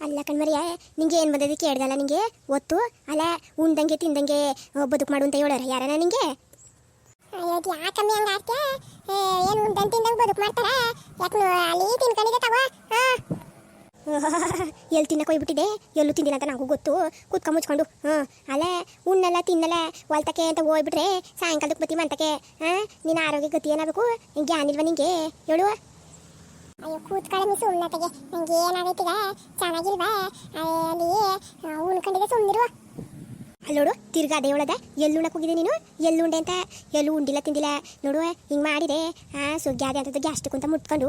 ಅಲ್ಲ ಕಣ್ಮರಿಯ ನಿಂಗೆ ಏನು ಬಂದದಿ ಕೇಳ್ದಲ್ಲ ನಿಂಗೆ? ಒತ್ತು? ಅಲ್ಲ ಉಂಡಂಗೆ ತಿಂದಂಗೆ ಬದುಕು ಮಾಡು ಅಂತ ಹೇಳೋರ ಯಾರನ ನಿಂಗೆ? ಯಾಕಮ್ಮಿ ಹಂಗ ಏನು ಉಂಡನ್ ತಿಂದಂಗೆ ಬದುಕು ಮಾಡ್ತಾರ? ಯಾಕೆ ಅಲ್ಲಿ ತಿನ್ಕೊಂಡಿದ್ದೆ ತಗೋ? ಹಾ. ಎಲ್ಲಿ ತಿನ್ನಕ್ಕೆ ಹೋಗ್ಬಿಟ್ಟಿದೆ? ಎಲ್ಲೂ ತಿಂದಿಲ್ಲ ಅಂತ ನನಗೂ ಗೊತ್ತು. ಕೂತ್ಕೊಂಡು ಮುಚ್ಕೊಂಡು ಹಾಂ ಅಲ್ಲ ಉಣ್ಣಲ್ಲ ತಿನ್ನಲ್ಲ ಹೊಲ್ತಕ್ಕೆ ಅಂತ ಹೋಗ್ಬಿಟ್ರೆ ಸಾಯಂಕಾಲಕ್ಕೆ ಬತ್ತಿ ಮಂತಕ್ಕೆ ಹಾಂ ನಿನ್ನ ಆರೋಗ್ಯ ಗತಿ ಏನಾಗಬೇಕು? ಜ್ಞಾನ ಆನಿಲ್ವ ನಿಂಗೆ? ಹೇಳು. ಅಯ್ಯೋ ಕೂತ್ಕೊಳ್ಳಿ ಸುಮ್ಮನೆತೆಗೆ ನಂಗೆ ಏನಾಗೈತಿಗ ಚೆನ್ನಾಗಿಲ್ವಾ? ಅಲ್ಲಿ ಉಣ್ಕೊಂಡಿದ್ದೆ ಸುಮ್ಮನಿರುವ ಅಲ್ಲೋಡು, ತಿರ್ಗಾ ಅದೇ ಒಳದ ಎಲ್ಲಿ ಉಣಕ್ಕೆ ಹೋಗಿದೆ ನೀನು? ಎಲ್ಲಿ ಉಂಡೆ ಅಂತ ಎಲ್ಲೂ ಉಂಡಿಲ್ಲ ತಿಂದಿಲ್ಲ. ನೋಡು, ಹಿಂಗೆ ಮಾಡಿದೆ ಹಾಂ ಸುಗ್ಗಾದೆ ಅಂತದ್ದು ಗ್ಯಾಸ್ಟಿಕ್ ಅಂತ ಮುಟ್ಕೊಂಡು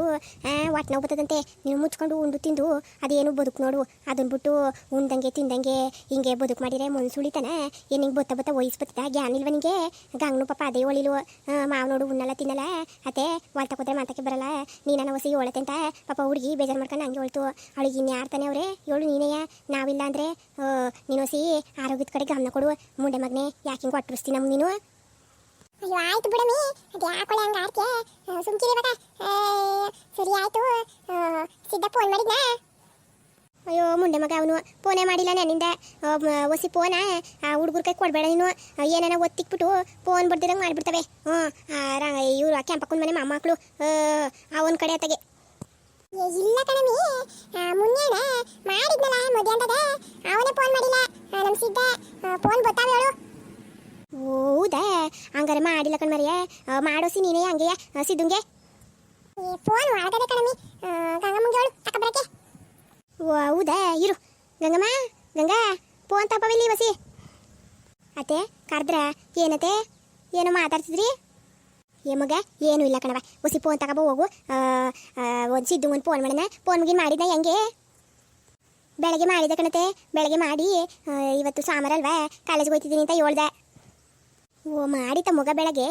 ಹೊಟ್ಟೆ ನೋವು ಬರ್ತದಂತೆ ನೀನು ಮುಚ್ಕೊಂಡು ಉಂಡು ತಿಂದು, ಅದೇನು ಬದುಕು ನೋಡು. ಅದನ್ನ ಬಿಟ್ಟು ಉಂಡಂಗೆ ತಿಂದಂಗೆ ಹಿಂಗೆ ಬದುಕು ಮಾಡಿದ್ರೆ ಮನ್ಸು ಉಳಿತಾನ ಏನು ಹಿಂಗೆ ಬತ್ತ ಬತ್ತ ವಯಸ್ಸು ಬತ್ತದ ಗ್ಯಾನ್ ಇಲ್ವ ನಿಂಗೆ? ಗಂಗನು ಪಾಪ ಅದೇ ಒಳಿಲು. ಮಾವು ನೋಡು, ಉಣ್ಣಲ್ಲ, ತಿನ್ನಲ್ಲ. ಅತ್ತೆ ಹೊಲ್ತ ಕೂತ್ರೆ ಮಾತಕ್ಕೆ ಬರಲ್ಲ. ನೀನ ಹೊಸಿ ಹೇಳತ್ತೆ ಅಂತ ಪಾಪ ಹುಡುಗಿ ಬೇಜಾರು ಮಾಡ್ಕೊಂಡು ಹಂಗೆ ಹೊಳ್ತು ಅವಳಿಗೆ ಇನ್ನು ಯಾರ್ತಾನೆ ಅವರೇ? ಹೇಳು ನೀನೆಯ. ನಾವಿಲ್ಲ ಅಂದರೆ ನೀನು ಹೊಸಿ ಆರೋಗ್ಯದ ಕಡೆ ಗಮನ ಕೊಡು ಮುಂಡೆ ಮಗನೆ ಯಾಕೆ ಹಿಂಗೆ ಹೊಟ್ಟಿಸ್ತೀನಿ ನಮ್ಮ ನೀನು? ಅಯ್ಯೋ ಆಯ್ತು ಬಿಡಮ್ಮಿ. ಅದು ಯಾಕೊಳ್ಳೆ ಹಂಗೆ ಆಡ್ತೀಯ? ಸುಮ್ಕಿರಿ ಬಟ ಸರಿ ಆಯ್ತು. ಸಿದ್ಧ ಫೋನ್ ಮಾಡಿದ್ನ? ಅಯ್ಯೋ ಮುಂಡೆ ಮಗ ಅವನು. ಫೋನೇ ಮಾಡಿಲ್ಲ ನನ್ನಿಂದ. ಆ, ಒಸಿ ಫೋನ ಆ ಹುಡುಗರ ಕೈ ಕೊಡಬೇಡ ನೀನು. ಆ, ಏನಾನ ಒತ್ತಿಕ್ಬಿಟ್ಟು ಫೋನ್ ಬರ್ದಿರಂಗೆ ಮಾಡಿಬಿಡ್ತವೆ. ಹ್ಞೂ. ಇವ್ರು ಕೆಂಪಕ್ಕನ ಮನೆ ಮೊಮ್ಮಕ್ಕಳು ಅವನ ಕಡೆ ಅತ್ತಗೆ. ಇಲ್ಲ ಕಣಮಿ ಮುನ್ನೇನೆ ಮಾಡಿದ್ನಲ್ಲ ಮಧ್ಯಾಹ್ನದಾಗ ಅವನೇ ಫೋನ್ ಮಾಡಿಲ್ಲ. ನಮ್ಮ ನಮ್ ಸಿದ್ಧ. ಫೋನ್ ಬತ್ತಾವ ಹೇಳು. ಹೌದಾ? ಹಂಗಾರೆ ಮಾಡಿಲ್ಲ ಕಣ್ಮರಿಯ ಮಾಡೋಸಿ ನೀನೇ ಹಂಗೆಯ ಸಿದ್ದುಂಗೆ ಫೋನ್ ಒಳಗಡೆ ಕಣಮಿ ಗಂಗಮ್ಮಂಗೆ ಹೇಳು ತಕಬರಕ್ಕೆ ಹೌದಾ? ಇರು. ಗಂಗಮ್ಮ, ಗಂಗಾ, ಫೋನ್ ತಪ್ಪವಿಲ್ಲಿ ವಸಿ. ಅತ್ತೆ, ಕರೆದ್ರ, ಏನತ್ತೆ? ಏನು ಮಾತಾಡ್ತಿದ್ರಿ? ಏ, ಮಗ, ಏನೂ ಇಲ್ಲ ಕಣವ ಒಸಿ ಫೋನ್ ತಗೋಬೋ ಹೋಗು. ಒಂದು ಸಿದ್ದು ಒಂದು ಫೋನ್ ಮಾಡೋಣ. ಫೋನ್ ಮುಗಿನ ಮಾಡಿದ್ನ ಹೆಂಗೆ? ಬೆಳಗ್ಗೆ ಮಾಡಿದೆ ಕಣತೆ. ಬೆಳಗ್ಗೆ ಮಾಡಿ ಇವತ್ತು ಸಾಮಾರಲ್ವಾ ಕಾಲೇಜ್ಗೆ ಹೋಗ್ತಿದ್ದೀನಿ ಅಂತ ಹೇಳ್ದೆ. ಓ ಮಾಡಿತ ಮಗ ಬೆಳಗ್ಗೆ.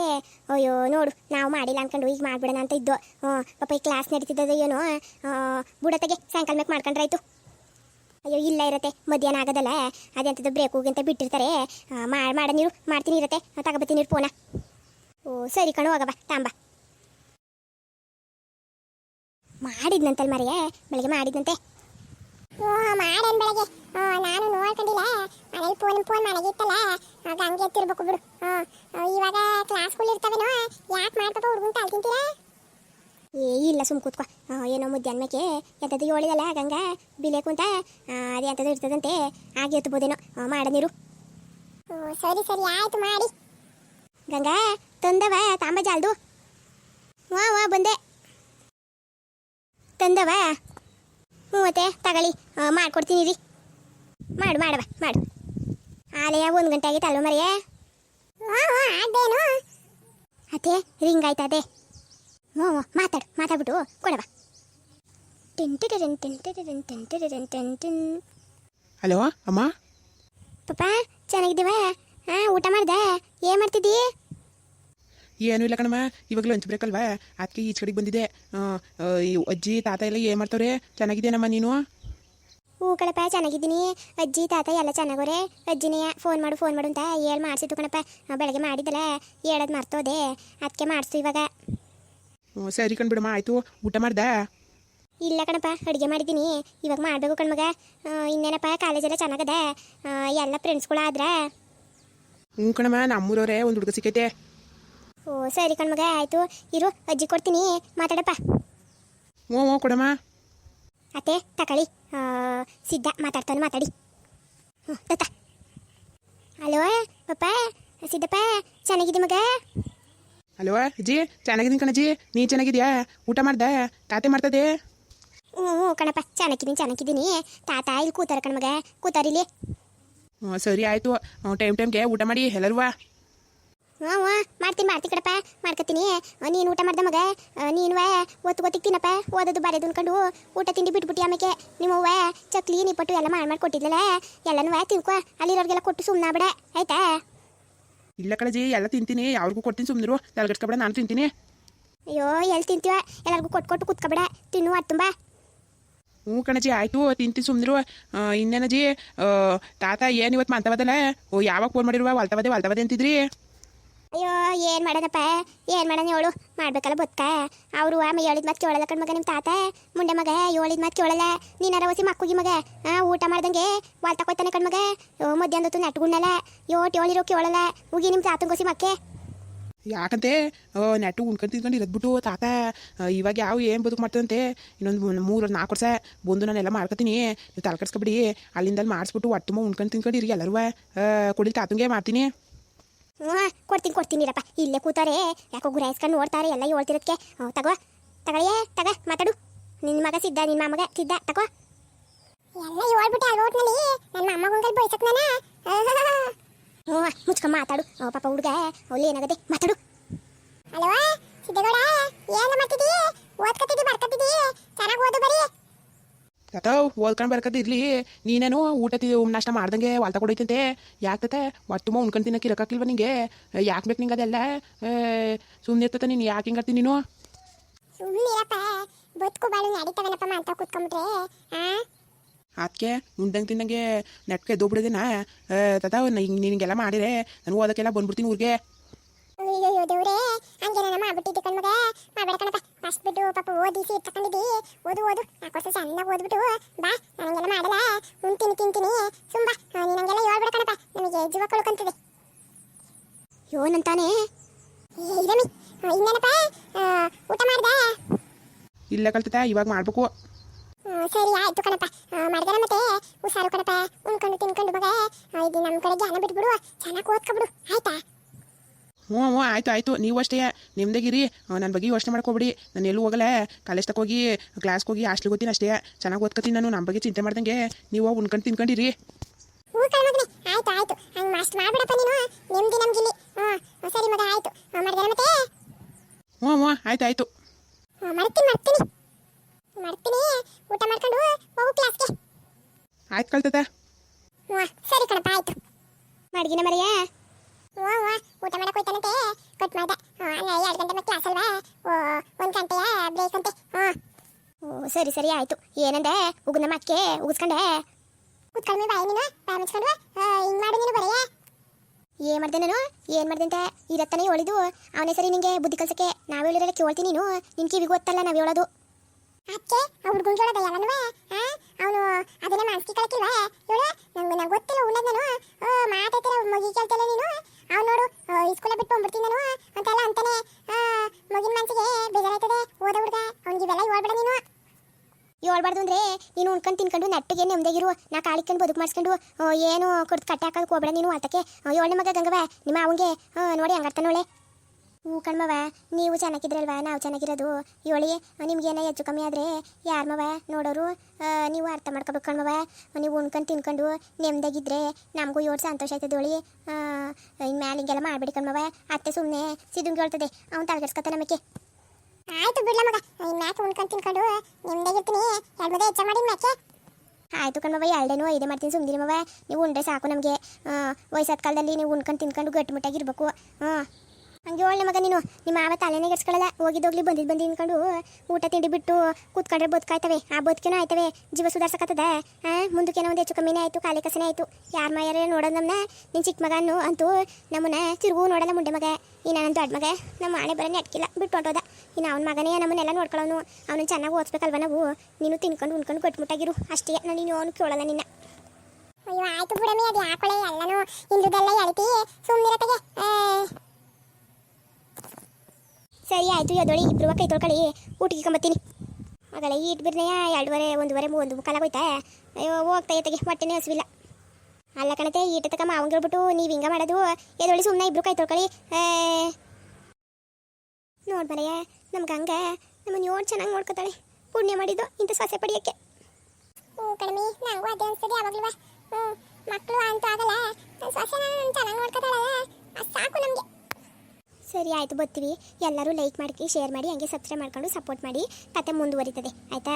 ಅಯ್ಯೋ, ನೋಡು, ನಾವು ಮಾಡಿಲ್ಲ ಅನ್ಕೊಂಡು ಈಗ ಮಾಡ್ಬಿಡೋಣ ಅಂತ ಇದ್ದು. ಹ್ಞೂ ಪಾಪ ಈ ಕ್ಲಾಸ್ ನಡೀತಿದ್ದದ ಏನೋ ಬುಡತೆಗೆ ಸಾಯಂಕಾಲ ಮೇಲೆ ಮಾಡ್ಕೊಂಡ್ರಾಯ್ತು. ಅಯ್ಯೋ, ಇಲ್ಲ ಇರತ್ತೆ, ಮಧ್ಯಾಹ್ನ ಆಗೋದಲ್ಲ. ಅದೆಂಥದ್ದು ಬ್ರೇಕ್ ಹೋಗಿ ಅಂತ ಬಿಟ್ಟಿರ್ತಾರೆ. ಮಾಡ್ ನೀರು, ಮಾಡ್ತೀನಿ ಇರತ್ತೆ. ತಗೋಬತ್ತೀನಿ ಫೋನ ಓ, ಸರಿ ಕಣು ಹೋಗವ ತಾಂಬ. ಮಾಡಿದ್ನಂತಲ್ ಮರೆಯೇ ಬೆಳಗ್ಗೆ ಮಾಡಿದ್ನಂತೆ. ಓ ಮಾಡೇನ್ ಬೆಳಗ್ಗೆ? ನಾನು ನೋಡ್ಕೊಂಡಿಲ್ಲ. ಮನೇಲಿ ಫೋನ್ ಫೋನ್ ಮನೆಗಿತ್ತಲ್ಲ. ಆಗ ಹಂಗೆ ಎತ್ತಿರ್ಬೇಕು ಬಿಡು. ಆ, ಇವಾಗ ಕ್ಲಾಸ್ಗಳು ಇರ್ತಾವೇನೋ? ಯಾಕೆ ಮಾಡ್ಬೇಕು ಹುಡುಗನ್ ತಲೆ ತಿಂತೀರಾ? ಏ ಇಲ್ಲ ಸುಮ್ ಕೂತ್ಕೊ. ಏನೋ ಮುದ್ಯಾನ್ಮಕ್ಕೆ ಎಂಥದ್ದು ಹೇಳಿದಲ್ಲ ಗಂಗಾ. ಬಿಲೆ ಕುಂತ ಅದೇ ಎಂಥದ್ದು ಇರ್ತದಂತೆ. ಹಾಗೆ ಎತ್ತಬೋದೇನೋ. ಆ, ಮಾಡ ನೀರು. ಸರಿ ಸರಿ ಆಯ್ತು ಮಾಡಿ. ಗಂಗಾ ತಂದವ ತಾಂಬ ಜಾಲ್ದು ವಾ ವಾ ಬಂದೆ. ತಂದವ ಹ್ಞೂ ಮತ್ತೆ ತಗೊಳ್ಳಿ ಮಾಡ್ಕೊಡ್ತೀನಿ ರೀ ಮಾಡು ಮಾಡವ ಮಾಡು ಆಲೆಯ ಒಂದು ಗಂಟೆ ಆಗಿತ್ತು ಅಲ್ವ ಮರಿಯೇ ಅತ್ತೆ ರಿಂಗ್ ಆಯ್ತಾ ಅದೇ ಹ್ಞೂ ಮಾತಾಡು ಮಾತಾಡ್ಬಿಟ್ಟು ಕೊಡವ ಹಲೋ ಅಮ್ಮ ಪಾಪ ಚೆನ್ನಾಗಿದ್ದೀವ ಹಾಂ ಊಟ ಮಾಡ್ದೆ ಏನು ಮಾಡ್ತಿದ್ದಿ ಏನೂ ಇಲ್ಲ ಕಣಮ್ಮ. ಇವಾಗ ಲಂಚ್ ಬ್ರೇಕ್ ಅಲ್ವಾ? ಅದಕ್ಕೆ ಈಚೆ ಕಡೆಗೆ ಬಂದಿದೆ ಅಜ್ಜಿ ತಾತ ಎಲ್ಲ ಏನು ಮಾಡ್ತವ್ರೆ? ಚೆನ್ನಾಗಿದ್ದೇನಮ್ಮ ನೀನು? ಹ್ಞೂ ಕಣಪ್ಪ ಚೆನ್ನಾಗಿದ್ದೀನಿ. ಅಜ್ಜಿ ತಾತ ಎಲ್ಲ ಚೆನ್ನಾಗೋರೆ. ಅಜ್ಜಿನೇ ಫೋನ್ ಮಾಡು ಫೋನ್ ಮಾಡು ಅಂತ ಹೇಳಿ ಮಾಡಿಸಿತ್ತು ಕಣಪ್ಪ. ಬೆಳಗ್ಗೆ ಮಾಡಿದ್ದಲ್ಲ ಹೇಳೋದು ಮರ್ತೋದೆ. ಅದಕ್ಕೆ ಮಾಡಿಸ್ತು ಇವಾಗ. ಹ್ಞೂ, ಸರಿ ಕಣ್ಬಿಡಮ್ಮ ಆಯಿತು. ಊಟ ಮಾಡ್ದ? ಇಲ್ಲ ಕಣಪ್ಪ ಅಡುಗೆ ಮಾಡಿದ್ದೀನಿ. ಇವಾಗ ಮಾಡಬೇಕು ಕಣ್ಮಗ ಇನ್ನೇನಪ್ಪ ಕಾಲೇಜೆಲ್ಲ ಚೆನ್ನಾಗದೆ? ಎಲ್ಲ ಫ್ರೆಂಡ್ಸ್ಗಳಾದ್ರೆ ಹ್ಞೂ ಕಣಮ್ಮ ನಮ್ಮೂರವ್ರೆ ಒಂದು ಹುಡುಗ ಸಿಕ್ಕೈತೆ. ಓ ಸರಿ ಕಣ್ಮಗ ಆಯಿತು. ಇರು ಅಜ್ಜಿ ಕೊಡ್ತೀನಿ. ಮಾತಾಡಪ್ಪ. ಓ ಓ ಕೊಡಮ್ಮ. ಅತ್ತೆ ತಕಳಿ. ಸಿದ್ಧ ಮಾತಾಡ್ತಾನೆ ಮಾತಾಡಿ. ಹ್ಞೂ ತತ್ತ. ಹಲೋ ಪಪ್ಪ ಸಿದ್ದಪ್ಪ ಚೆನ್ನಾಗಿದೆ ಮಗ? ಹಲೋ ಅಜ್ಜಿ ಚೆನ್ನಾಗಿದ್ದೀನಿ ಕಣಜ್ಜಿ. ನೀ ಚೆನ್ನಾಗಿದ್ಯಾ? ಊಟ ಮಾಡ್ದೆ? ತಾತೆ ಮಾಡ್ತದೆ? ಹ್ಞೂ ಹ್ಞೂ ಕಣಪ್ಪ ಚೆನ್ನಾಗಿದ್ದೀನಿ ಚೆನ್ನಾಗಿದ್ದೀನಿ. ತಾತ ಇಲ್ಲಿ ಕೂತಾರ ಕಣ್ಮಗ ಕೂತಾರಿಲಿ ಹ್ಞೂ ಸರಿ ಆಯಿತು. ಟೈಮ್ ಟೈಮ್ಗೆ ಊಟ ಮಾಡಿ ಎಲ್ಲರೂ ಹ್ಞೂ ಹ್ಞೂ. ಮಾಡ್ತೀನಿ ಮಾಡ್ತೀನಿ ಕಡಪ್ಪ ಮಾಡ್ಕೊತೀನಿ. ನೀನು ಊಟ ಮಾಡ್ದೆ ಮಗ? ನೀನು ಒತ್ತು ಗೊತ್ತಿಗೆ ತಿನ್ನಪ್ಪ. ಓದೋದು ಬರೆದು ಅನ್ಕೊಂಡು ಊಟ ತಿಂಡಿ ಬಿಟ್ಬಿಟ್ಟು ಆಮೇಲೆ ನಿಮ್ಮವ್ವ ಚಕ್ಲಿ ನಿಪ್ಪಟ್ಟು ಎಲ್ಲ ಮಾಡಿ ಮಾಡಿ ಕೊಟ್ಟಿದ್ಲಲ್ಲ? ಎಲ್ಲನೂ ತಿನ್ಕೊ. ಅಲ್ಲಿರೋರಿಗೆಲ್ಲ ಕೊಟ್ಟು ಸುಮ್ಮನೆ ಬಿಡ ಆಯ್ತಾ? ಇಲ್ಲ ಕಳಜಿ ಎಲ್ಲ ತಿಂತೀನಿ. ಅವ್ರಿಗೂ ಕೊಡ್ತೀನಿ ಸುಮ್ಮನಿರು ತಲೆಗಟ್ಕೊಬೇಡ ನಾನು ತಿಂತೀನಿ. ಅಯ್ಯೋ ಎಲ್ಲಿ ತಿಂತೀವ ಎಲ್ಲರಿಗೂ ಕೊಟ್ಟು ಕೊಟ್ಟು ಕುತ್ಕೊಬೇಡ. ತಿನ್ನು ಅದು ತುಂಬ. ಹ್ಞೂ ಕಣಜಿ ಆಯಿತು. ತಿಂತೀನಿ ಸುಮ್ಮನಿರು ಇನ್ನೇನಜಿ ತಾತ ಏನು ಇವತ್ತು ಮಾತಾವದಲ್ಲ ಓ ಯಾವಾಗ ಫೋನ್ ಮಾಡಿರುವ? ವಾಲ್ತವದೆ ವಾಲ್ತವದೆ ಅಂತಿದ್ರಿ. ಅಯ್ಯೋ, ಏನು ಮಾಡೋದಪ್ಪ? ಏನು ಮಾಡೋಣ ಹೇಳು? ಮಾಡ್ಬೇಕಲ್ಲ ಬದುಕ. ಅವರು ಆಮೇಲೆ ಹೇಳಿದ ಮಾತು ಕೇಳಲ್ಲ ಕಣ್ ಮಗ ನಿಮ್ಮ ತಾತ. ಮುಂಡೆ ಮಗ, ಹೇಳಿದ ಮಾತು ಕೇಳಲ್ಲ. ನೀನಾರ ಹೊಸಿ ಮಕ್ಕಳಿಗೆ ಮಗ. ಊಟ ಮಾಡ್ದಂಗೆ ವಾಲ್ ತಕೋತಾನೆ ಕಣ್ ಮಗ. ಯೋ ಮಧ್ಯಾಹ್ನ ಹೊತ್ತು ನಟ್ಗುಣ್ಣಲ್ಲ ಯೋ ಟೇಳಿರೋ ಕೇಳಲ್ಲ. ಹೋಗಿ ನಿಮ್ಮ ತಾತಂಗೆ ಹೊಸಿ ಮಕ್ಕೆ. ಯಾಕಂತೆ? ನೆಟ್ಟು ಉಣ್ಕೊಂಡು ತಿಂದ್ಕೊಂಡು ಇರದ್ಬಿಟ್ಟು ತಾತ. ಇವಾಗ ಯಾವ ಏನು ಬದುಕು ಮಾಡ್ತದಂತೆ? ಇನ್ನೊಂದು ಮೂರು, ನಾಲ್ಕು ವರ್ಷ. ಬಂದು ನಾನೆಲ್ಲ ಮಾಡ್ಕೊತೀನಿ. ನೀವು ತಲೆ ಕೆಡ್ಸ್ಕೊಬಿಡಿ. ಅಲ್ಲಿಂದ ಅಲ್ಲಿ ಮಾಡಿಸ್ಬಿಟ್ಟು ಒಟ್ಟು ಉಣ್ಕೊಂಡು ತಿನ್ಕೊಂಡು ಇರಿ ಎಲ್ಲರೂ. ಕೊಡಿ ತಾತಂಗೆ ಮಾಡ್ತೀನಿ. ಹ್ಞೂ ಕೊಡ್ತೀನಿ ಕೊಡ್ತೀನಿ ಇರಪ್ಪ. ಇಲ್ಲೇ ಕೂತಾರೆ ಯಾಕೋ ಗುರಾಯಿಸ್ಕೊಂಡು ನೋಡ್ತಾರೆ ಎಲ್ಲ ಹೇಳ್ತಿರೋದಕ್ಕೆ ಹ್ಞೂ ತಗೋ ತಗೊಳ್ಳಿಯೇ ತಗ ಮಾತಾಡು. ನಿನ್ನ ಮಗ ಸಿದ್ಧ ನಿನ್ನ ಮಗ ಸಿದ್ಧ ತಗೋ. ಎಲ್ಲ ಹೇಳ್ಬಿಟ್ಟೆ ಅಲ್ಲಿ ಹೋಟ್ನಲ್ಲಿ ನನ್ನ ಅಮ್ಮಗೊಂಗಲ್ ಬೈಸಕ್ ನಾನ? ಹ್ಞೂ ಮುಚ್ಕೊಂಡ್ ಮಾತಾಡು. ಹ್ಞೂ ಪಾಪ ಹುಡುಗ ಅವಳು ಏನಾಗದೆ ಮಾತಾಡು. ಹಲೋ ಸಿದ್ದಗೌಡ ಏನು ಮಾಡ್ತಿದ್ದೀ ಓದ್ಕತ್ತಿದಿ ತಾತ ಓದ್ಕೊಂಡು ಇರ್ಲಿ. ನೀನೇನು ಊಟ ತಿ ನಾಷ್ಟ ಮಾಡ್ದಂಗೆ ವಾಲ್ತ ಕೊಡೈತಂತೆ ಯಾಕೆ ತಾತ? ಒಟ್ಟು ಉಣ್ಕೊಂಡು ತಿನ್ನಕ್ಕೆ ಇರಕ್ಕಾಗಿಲ್ವ ನಿಂಗೆ? ಯಾಕೆ ಬೇಕು ನಿಂಗೆ ಅದೆಲ್ಲ? ಸುಮ್ಮನೆ ಇರ್ತತ ನೀನು. ಯಾಕೆ ಹಿಂಗರ್ತೀನಿ ನೀನು? ಸುಮ್ಮನಿರಪ್ಪ ಬದುಕು ಬಾಳು ನಡೀತವನಪ್ಪ ಅಂತ ಕೂತ್ಕೊಂಡ್ಬಿಟ್ರೆ ಆ? ಅದಕ್ಕೆ ಉಂಡಂಗೆ ತಿನ್ನಂಗೆ ನೆಟ್ಕೆ ಎದ್ದೋಗ್ಬಿಡಿದೇನಾ ತಾತ ನಿನಗೆಲ್ಲ ಮಾಡಿರೆ. ನಾನು ಓದಕ್ಕೆಲ್ಲ ಬಂದ್ಬಿಡ್ತೀನಿ ಊರಿಗೆ. ಅಯ್ಯೋ ದೇವ್ರೆ ಹಂಗೆ ನನ್ನ ಮಾಡ್ಬಿಟ್ಟಿದ್ದೆ ಕಣ್ಮಗ? ಮಾಡ್ಬೇಡ ಕಣಪ್ಪ. ಫಸ್ಟ್ ಬಿಟ್ಟು ಪಾಪ ಓದಿ ಸೀಟ್ ತಕೊಂಡಿದ್ದಿ. ಓದು ಓದು. ನಾಲ್ಕು ವರ್ಷ ಚೆನ್ನಾಗಿ ಓದ್ಬಿಟ್ಟು ಬಾ. ನನಗೆಲ್ಲ ಮಾಡಲ್ಲ. ಉಣ್ ತಿನ್ ತಿಂತೀನಿ. ಸುಂಬಾ ನೀನು ಹಂಗೆಲ್ಲ ಹೇಳ್ಬೇಡ ಕಣಪ್ಪ. ನಮಗೆ ಜೀವ ಕಳ್ಕೊಂತದೆ. ಯೋನಂತಾನೆ ಇರಮಿ ಇನ್ನೇನಪ್ಪ? ಆ, ಊಟ ಮಾಡ್ದೆ? ಇಲ್ಲ ಕಲ್ತದ ಇವಾಗ ಮಾಡ್ಬೇಕು. ಹ್ಮ್, ಸರಿ ಆಯ್ತು ಕಣಪ್ಪ. ಮಾಡ್ದಾರ ಮತ್ತೆ? ಹುಷಾರು ಕಣಪ್ಪ. ಉಣ್ಕೊಂಡು ತಿನ್ಕೊಂಡು ಮಗ. ಇದು ನಮ್ಮ ಕಡೆ ಜ್ಞಾನ ಬಿಟ್ಬಿಡು. ಚೆನ್ನಾಗಿ ಓದ್ಕೊಬಿಡು. ಆಯ್ತಾ? ಹ್ಞೂ ಹ್ಞೂ ಆಯ್ತು ಆಯ್ತು. ನೀವು ಅಷ್ಟೇ ನಿಮ್ದಾಗಿರಿ ನನ್ನ ಬಗ್ಗೆ ಯೋಚನೆ ಮಾಡ್ಕೊಬಿಡಿ. ನಾನು ಎಲ್ಲೂ ಹೋಗಲ್ಲ. ಕಾಲೇಜ್ ತಕ ಹೋಗಿ ಕ್ಲಾಸ್ಗೆ ಹೋಗಿ ಹಾಸ್ಟ್ಲಿಗೆ ಓದ್ತೀನಿ ಅಷ್ಟೇ. ಚೆನ್ನಾಗಿ ಓದ್ಕೊತೀನಿ ನಾನು. ನಮ್ಮ ಬಗ್ಗೆ ಚಿಂತೆ ಮಾಡ್ದಂಗೆ. ನೀವು ಉಣ್ಕೊಂಡು ತಿನ್ಕೊಂಡಿರಿ ಹ್ಞೂ ಆಯ್ತು ಆಯ್ತು. ಹಂಗೆ ಮಸ್ತ್ ಮಾಡ್ಬಿಡಪ್ಪ ನೀನು. ನೆಮ್ಮದಿ ನಮ್ಗಿಲ್ಲಿ. ಹಾಂ ಸರಿ ಮಗ ಆಯ್ತು. ಮತ್ತೆ? ಹ್ಞೂ ಹ್ಞೂ ಆಯ್ತು ಆಯ್ತು ಹಾ, ಮಾಡ್ತೀನಿ ಮಾಡ್ತೀನಿ ಮಾಡ್ತೀನಿ ಊಟ ಮಾಡ್ಕೊಂಡು ಹೋಗು ಕ್ಲಾಸ್ಗೆ ಆಯ್ತು ಕಲ್ತತ ಹ್ಞೂ ಸರಿ ಕಣಪ್ಪ ಆಯ್ತು ಮಡಗಿನ ಮರೆಯ ಹ್ಞೂ ಹ್ಞೂ ಊಟ ಮಾಡಕ್ಕೆ ಹೋಯ್ತಾನಂತೆ ಹ್ಞೂ ಎರಡು ಗಂಟೆ ಕ್ಲಾಸ್ ಅಲ್ವಾ ಓ ಒಂದು ಗಂಟೆಯ ಬ್ರೇಕ್ ಅಂತೆ. ಓ ಸರಿ ಸರಿ ಆಯ್ತು. ಏನಂದೆ? ಉಗುನ ಮಕ್ಕೆ ಉಗಿಸ್ಕೊಂಡೆ? ಕೂತ್ಕೊಂಡ್ಮೆ ಬಾಯಿ ನೀನು ಬಾಯಿ ಮುಚ್ಕೊಂಡು. ಹಿಂಗೆ ಮಾಡಿ ನೀನು ಬರೆಯ? ಏನ್ ಮಾಡ್ದೆ ನಾನು? ಏನ್ ಮಾಡ್ದೆ ಅಂತ? ಇರತ್ತಾನೆ ಹೇಳಿದು ಅವನೇ ಸರಿ ನಿಂಗೆ ಬುದ್ಧಿ ಕಲ್ಸಕ್ಕೆ. ನಾವು ಹೇಳಿದ್ರೆ ಕೇಳ್ತೀನಿ ನೀನು. ನಿನ್ ಕಿವಿಗೆ ಗೊತ್ತಲ್ಲ ನಾವು ಹೇಳೋದು. ಅಕ್ಕೆ ಆ ಗುಂಜೋಳದ ಎಲ್ಲನೂ ಅವನು ಅದನ್ನೇ ಮನ್ಸಿಗೆ ಕಳಕಿಲ್ವಾ? ಇವಳು? ನಂಗೆ ನಂಗೆ ಗೊತ್ತಿಲ್ಲ ಉಣ್ಣದ್ ನಾನು. ಮಾತಾಡ್ತಿರ ಮಗಿ ಕೇಳ್ತಿಲ್ಲ ನೀನು? ಅವ್ನು ನೋಡು ಸ್ಕೂಲ ಬಿಟ್ಟು ಬಂದ್ಬಿಡ್ತೀನಿ ನಾನು ಅಂತೆಲ್ಲ ಅಂತಾನೆ ಮಗಿನ ಮನಸ್ಸಿಗೆ ಬೇಜಾರಾಯ್ತದೆ, ಓದ ಹುಡುಗ, ಅವ್ನಿಗೆ ಇವೆಲ್ಲ ಹೇಳ್ಬೇಡ ನೀನು. ಹೇಳ್ಬಾರ್ದು ಅಂದ್ರೆ ನೀನು ಉಣ್ಕೊಂಡು ತಿನ್ಕೊಂಡು ನೆಟ್ಟಿಗೆ ನೆಮ್ಮದಿಗಿರು ನಾ ಕಾಳಿಕೊಂಡು ಬದುಕು ಮಾಡಿಸ್ಕೊಂಡು ಏನು ಕೊಡ್ತು ಕಟ್ಟಾಕೋದು ಹೋಗ್ಬೇಡ ನೀನು ಆತಕ್ಕೆ ಏಳನೇ ಮಗ ಗಂಗವ ನಿಮ್ಮ ಅವಂಗೆ ನೋಡಿ ಹಂಗಾಡ್ತಾನೊಳೆ ಹ್ಞೂ ಕಣ್ಮವ ನೀವು ಚೆನ್ನಾಗಿದ್ರಲ್ವ? ನಾವು ಚೆನ್ನಾಗಿರೋದು. ಹೇಳಿ ನಿಮ್ಗೇನೋ ಹೆಚ್ಚು ಕಮ್ಮಿ ಆದರೆ ಯಾರ್ ಮವ ನೋಡೋರು ನೀವು ಅರ್ಥ ಮಾಡ್ಕೋಬೇಕು ಕಣ್ಮವ ನೀವು ಉಣ್ಕೊಂಡು ತಿನ್ಕೊಂಡು ನೆಮ್ಮದಾಗಿದ್ದರೆ ನಮಗೂ ಯೋಡ್ ಸಂತೋಷ ಆಯ್ತದೆ ಹೇಳಿ. ಇನ್ನು ಮ್ಯಾಲೆ ಹಿಂಗೆಲ್ಲ ಮಾಡಬೇಡಿ ಕಣ್ಮವ ಅತ್ತೆ ಸುಮ್ಮನೆ ಸಿದುಂಗೆ ಹೇಳ್ತದೆ. ಅವ್ನು ತಲೆಗೆಡ್ಸ್ಕೊತಾನೆ ನಮಗೆ. ಆಯ್ತು ಬಿಡ್ಲ ಮಗ. ಇನ್ ಮ್ಯಾಕ್ ಉಣ್ಕೊಂಡು ತಿನ್ಕೊಂಡು ನಿಮ್ದಾಗಿರ್ತೀನಿ. ಎರಡು ಮದುವೆ ಹೆಚ್ಚ ಮಾಡಿ ಮ್ಯಾಕೆ. ಆಯ್ತು ಕಣ್ಮವ ಎರಡೇನು ಐದೇ ಮಾಡ್ತೀನಿ. ಸುಮ್ಮನೆ ಮವ ನೀವು ಉಂಡ್ರೆ ಸಾಕು ನಮಗೆ. ವಯಸ್ಸಾದ ಕಾಲದಲ್ಲಿ ನೀವು ಉಣ್ಕೊಂಡು ತಿನ್ಕೊಂಡು ಗಟ್ಟಿಮುಟ್ಟಾಗಿರ್ಬೇಕು ಹಾಂ ಹಂಗೆ ಒಳ್ಳೆ ಮಗ ನೀನು. ನಿಮ್ಮ ಮಾವ ತಲೆನೇ ಗೆಡ್ಸ್ಕೊಳ್ಳಲ್ಲ ಹೋಗಿದ್ದೋಗ್ಲಿ ಬಂದಿದ್ ಬಂದು ನಿಂತ್ಕೊಂಡು ಊಟ ತಿಂಡಿ ಬಿಟ್ಟು ಕೂತ್ಕೊಂಡ್ರೆ ಬದುಕಾಯ್ತವೆ. ಆ ಬದುಕೇನೋ ಆಯ್ತವೆ. ಜೀವ ಸುಧಾರ್ಸಕತ್ತದ. ಮುಂದಕ್ಕೇನೋ ಒಂದು ಹೆಚ್ಚು ಕಮ್ಮಿನೇ ಆಯ್ತು ಕಾಲಿ ಕಸನೇ ಆಯ್ತು. ಯಾರ ಮಾಯಾರೇ ನೋಡೋದು ನಮ್ಮನ್ನ ನಿನ್ನ ಚಿಕ್ಕ ಮಗನು ಅಂತೂ ನಮ್ಮನ್ನ ತಿರುಗು ನೋಡಲ್ಲ ಮುಂಡೆ ಮಗ. ಈ ದೊಡ್ಡ ಮಗ. ನಮ್ಮ ಆಣೆ ಬರೋ ಅಟ್ಕಿಲ್ಲ ಬಿಟ್ಟು ಹೊಂಟೋದ ಇನ್ನು ಅವನ ಮಗನೇ ನಮ್ಮನ್ನೆಲ್ಲ ನೋಡ್ಕೊಳ್ಳೋನು ಅವನು ಚೆನ್ನಾಗಿ ಓದಿಸ್ಬೇಕಲ್ವ ನಾವು? ನೀನು ತಿನ್ಕೊಂಡು ಉಣ್ಕೊಂಡು ಕೊಟ್ಬಿಟ್ಟಾಗಿರು ಅಷ್ಟೇ. ನಾನು ನೀನು ಅವನು ಕೇಳಲ್ಲ ನಿನ್ನ. ಅಯ್ಯೋ, ಆಯ್ತು ಬಿಡಮಿ ಅದು ಯಾಕೊಳೆ ಎಲ್ಲನೂ ಇಂದ್ರದೆಲ್ಲ ಎಳಿತಿ ಸುಮ್ಮನಿರತೆಗೆ ಸರಿ ಆಯಿತು ಎದೊಳಿ ಇಬ್ರು ಕೈ ತೊಳ್ಕೊಳ್ಳಿ ಊಟಕ್ಕೆ ಕಂಬತ್ತೀನಿ ಮಗಳೇ ಈಟ್ ಬಿರ್ನೆಯ ಎರಡುವರೆ, ಒಂದುವರೆ, ಒಂದು ಮುಕ್ಕಾಲಾಗೋಯ್ತಾ ಅಯ್ಯೋ, ಹೋಗ್ತಾ ಇತ್ತಗೆ ಹೊಟ್ಟೆನೇ ಹಸಿವಿಲ್ಲ ಅಲ್ಲ ಕಣತೆ ಈಟ ತಕ ಮಾವಂಗೆ ಹೇಳ್ಬಿಟ್ಟು, ನೀವು ಹಿಂಗೆ ಮಾಡೋದು? ಎದೊಳಿ ಸುಮ್ಮನೆ ಇಬ್ರು ಕೈ ತೊಳ್ಕೊಳ್ಳಿ ನೋಡ್ಬರಯ್ಯ ನಮ್ಮ ಹಂಗೆ ನಮ್ಮನ್ನು ಯೋಡ್ ಚೆನ್ನಾಗಿ ನೋಡ್ಕೊತಾಳೆ. ಪುಣ್ಯ ಮಾಡಿದ್ದು, ಇಂಥ ಸೊಸೆ ಪಡಿಯೋಕ್ಕೆ. ಹ್ಞೂ ಕಡಿಮೆ ನಂಗೂ ಅದೇ ಅನ್ಸದೆ ಯಾವಾಗಲೂ. ಹ್ಞೂ ಮಕ್ಕಳು ಅಂತ ಆಗಲ್ಲ. ನಾನು ಚೆನ್ನಾಗಿ ನೋಡ್ಕೊತಾಳಲ್ಲ ಸಾಕು ನಮಗೆ. ಸರಿ, ಆಯಿತು, ಬರ್ತೀವಿ. ಎಲ್ಲರೂ ಲೈಕ್ ಮಾಡಿ ಶೇರ್ ಮಾಡಿ, ಹಂಗೆ ಸಬ್ಸ್ಕ್ರೈಬ್ ಮಾಡ್ಕೊಂಡು ಸಪೋರ್ಟ್ ಮಾಡಿ. ಕತೆ ಮುಂದುವರಿತದೆ. ಆಯಿತಾ?